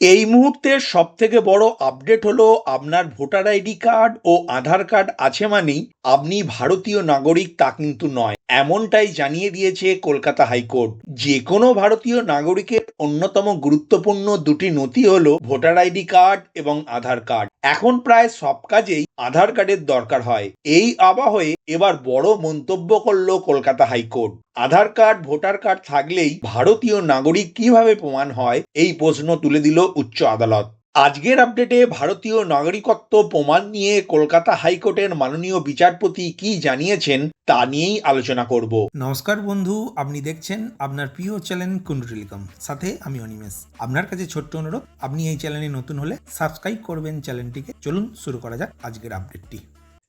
এই মুহূর্তে সব থেকে বড় আপডেট হলো আপনার ভোটার আইডি কার্ড ও আধার কার্ড আছে মানেই আপনি ভারতীয় নাগরিক তা কিন্তু নয়। এমনটাই জানিয়ে দিয়েছে কলকাতা হাইকোর্ট। যে কোনো ভারতীয় নাগরিকের অন্যতম গুরুত্বপূর্ণ দুটি নথি হলো ভোটার আইডি কার্ড এবং আধার কার্ড। এখন প্রায় সব কাজেই আধার কার্ডের দরকার হয়। এই আবহে এবার বড় মন্তব্য করল Kolkata high court. Aadhaar card, voter card থাকলেই ভারতীয় নাগরিক কীভাবে প্রমাণ হয়? এই প্রশ্ন তুলে দিল উচ্চ আদালত। আজকের আপডেটে ভারতীয় নাগরিকত্ব প্রমাণ নিয়ে কলকাতা হাইকোর্টের মাননীয় বিচারপতি কি জানিয়েছেন তা নিয়েই আলোচনা করব। নমস্কার বন্ধু, আপনি দেখছেন আপনার প্রিয় চ্যানেল কুন্ডু টেলিকম সাথে আমি অনিমেষ। আপনার কাছে ছোট্ট অনুরোধ, আপনি এই চ্যানেলে নতুন হলে সাবস্ক্রাইব করবেন চ্যানেলটিকে। চলুন শুরু করা যাক আজকের আপডেটটি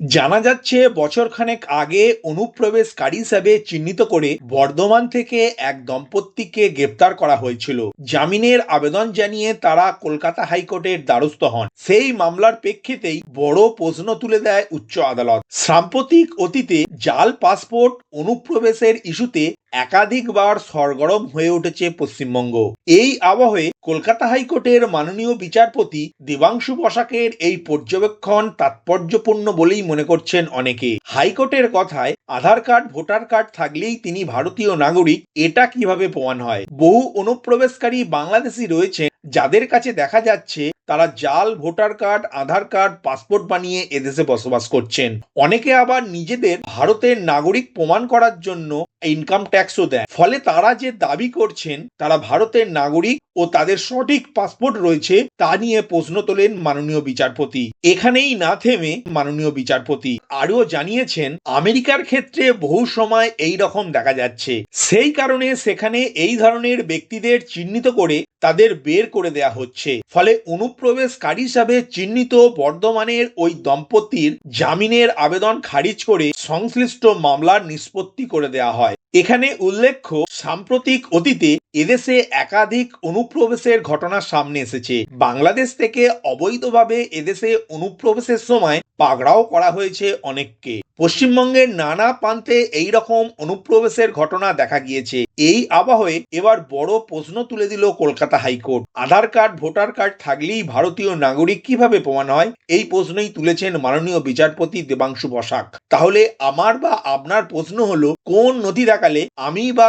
জানা যাচ্ছে বছরখানেক আগে অনুপ্রবেশকারী হিসাবে চিহ্নিত করে বর্ধমান থেকে এক দম্পতিকে গ্রেপ্তার করা হয়েছিল। জামিনের আবেদন জানিয়ে তারা কলকাতা হাইকোর্টের দ্বারস্থ হন। সেই মামলার প্রেক্ষিতেই বড় প্রশ্ন তুলে দেয় উচ্চ আদালত। সাম্প্রতিক অতীতে জাল পাসপোর্ট অনুপ্রবেশের ইস্যুতে একাধিকবার সরগরম হয়ে উঠেছে পশ্চিমবঙ্গ। এই আবহে কলকাতা হাইকোর্টের মাননীয় বিচারপতি দেবাংশু বসাকের এই পর্যবেক্ষণ তাৎপর্যপূর্ণ বলেই মনে করছেন অনেকে। হাইকোর্টের কথায় আধার কার্ড, ভোটার কার্ড থাকলেই তিনি ভারতীয় নাগরিক, এটা কীভাবে প্রমাণ হয়? বহু অনুপ্রবেশকারী বাংলাদেশি রয়েছে যাদের কাছে দেখা যাচ্ছে, তারা জাল, voter card, Aadhaar card, passport বানিয়ে এদেশে বসবাস করছেন। অনেকে আবার নিজেদের ভারতের নাগরিক প্রমাণ করার জন্য ইনকাম ট্যাক্সও দেয় ফলে তারা যে দাবি করছেন, তারা ভারতের নাগরিক ও তাদের সঠিক পাসপোর্ট রয়েছে, তা নিয়ে প্রশ্ন তোলেন মাননীয় বিচারপতি। এখানেই না থেমে মাননীয় বিচারপতি আরও জানিয়েছেন, আমেরিকার ক্ষেত্রে বহু সময় এই রকম দেখা যাচ্ছে। সেই কারণে সেখানে এই ধরনের ব্যক্তিদের চিহ্নিত করে তাদের বের করে দেয়া হচ্ছে। ফলে অনুপ্রবেশকারী হিসাবে চিহ্নিত বর্ধমানের ওই দম্পতির জামিনের আবেদন খারিজ করে সংশ্লিষ্ট মামলার নিষ্পত্তি করে দেয়া হয়। এখানে উল্লেখ্য সাম্প্রতিক অতীতে এদেশে একাধিক অনুপ্রবেশের ঘটনা সামনে এসেছে। বাংলাদেশ থেকে অবৈধভাবে এদেশে অনুপ্রবেশের সময় পাগড়াও করা হয়েছে অনেককে। পশ্চিমবঙ্গের নানা প্রান্তে এই রকম অনুপ্রবেশের ঘটনা দেখা গিয়েছে। এই আবহে এবার বড় প্রশ্ন তুলে দিল Kolkata high court. Aadhaar card, voter card থাকলেই ভারতীয় নাগরিক কীভাবে প্রমাণ হয়? এই প্রশ্নই তুলেছেন মাননীয় বিচারপতি দেবাংশু বসাক। তাহলে আমার বা আপনার প্রশ্ন হলো, কোন নথি দেখালে আমি বা